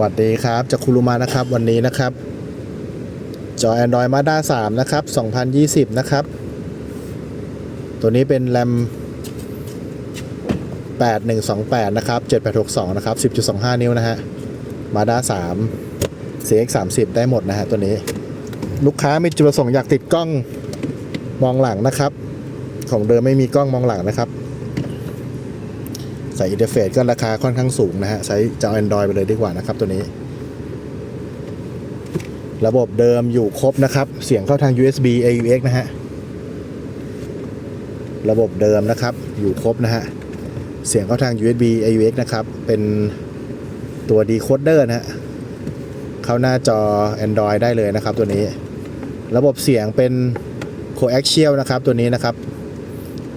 วัสดีครับ จากคุรุมานะครับ วันนี้นะครับ จอ Android Mazda 3 นะครับ 2020 นะครับ ตัวนี้เป็นแรม8128 นะครับ 7862 นะครับ 10.25 นิ้วนะฮะ Mazda 3 CX 30ได้หมดนะฮะตัวนี้ ลูกค้ามีจุดประสงค์อยากติดกล้องมองหลังนะครับ ของเดิมไม่มีกล้องมองหลังนะครับ ใส่อินเทอร์เฟซก็ราคาค่อนข้างสูงนะฮะใช้จะเอา Android ไปเลยดีกว่านะครับตัวนี้ ระบบเดิมอยู่ครบนะครับ เสียงเข้าทาง USB AUX นะฮะระบบเดิมนะครับอยู่ครบนะฮะเสียงเข้าทาง USB AUX นะครับเป็นตัว decoder นะฮะเข้าหน้าจอ Android ได้เลยนะครับตัวนี้ ระบบเสียงเป็น coaxial นะครับตัวนี้นะครับ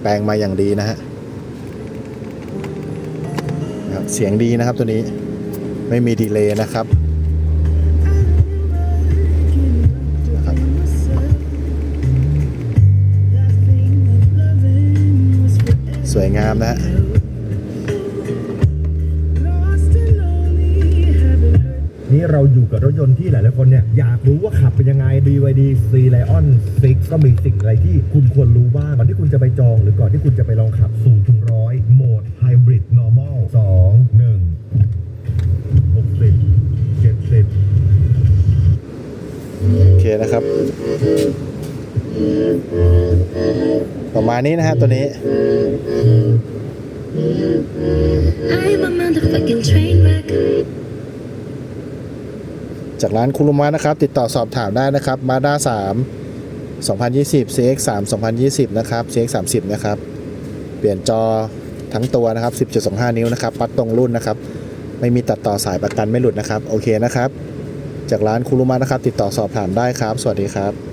แปลงมาอย่างดีนะฮะ นะครับ เสียงดีนะครับตัวนี้ไม่มีดีเลย์นะครับสวยงามนะนี่เราอยู่กับรถยนต์ที่หลายๆคนเนี่ยอยากรู้ว่าขับเป็นยังไง BYD C Lion 6ก็มีสิ่งอะไรที่คุณควรรู้บ้างก่อนที่คุณจะไปจองหรือก่อนที่คุณจะไปลองขับ0ถึง100 โหมด Hybrid Normal 2 1 60 70 โอเคนะครับ ประมาณนี้นะฮะตัวนี้ I'm a motherfucking train wreck. จากร้านคุรุมะนะครับ ติดต่อสอบถามได้นะครับ Mazda 3 2020 CX 3 2020 นะครับ CX 30 นะครับ เปลี่ยนจอทั้งตัวนะครับ 10.25 นิ้วนะครับปลั๊กตรงรุ่นนะครับ ไม่มีตัดต่อสายประกันไม่หลุดนะครับ โอเคนะครับ จากร้านคุรุมะนะครับ ติดต่อสอบถามได้ครับ สวัสดีครับ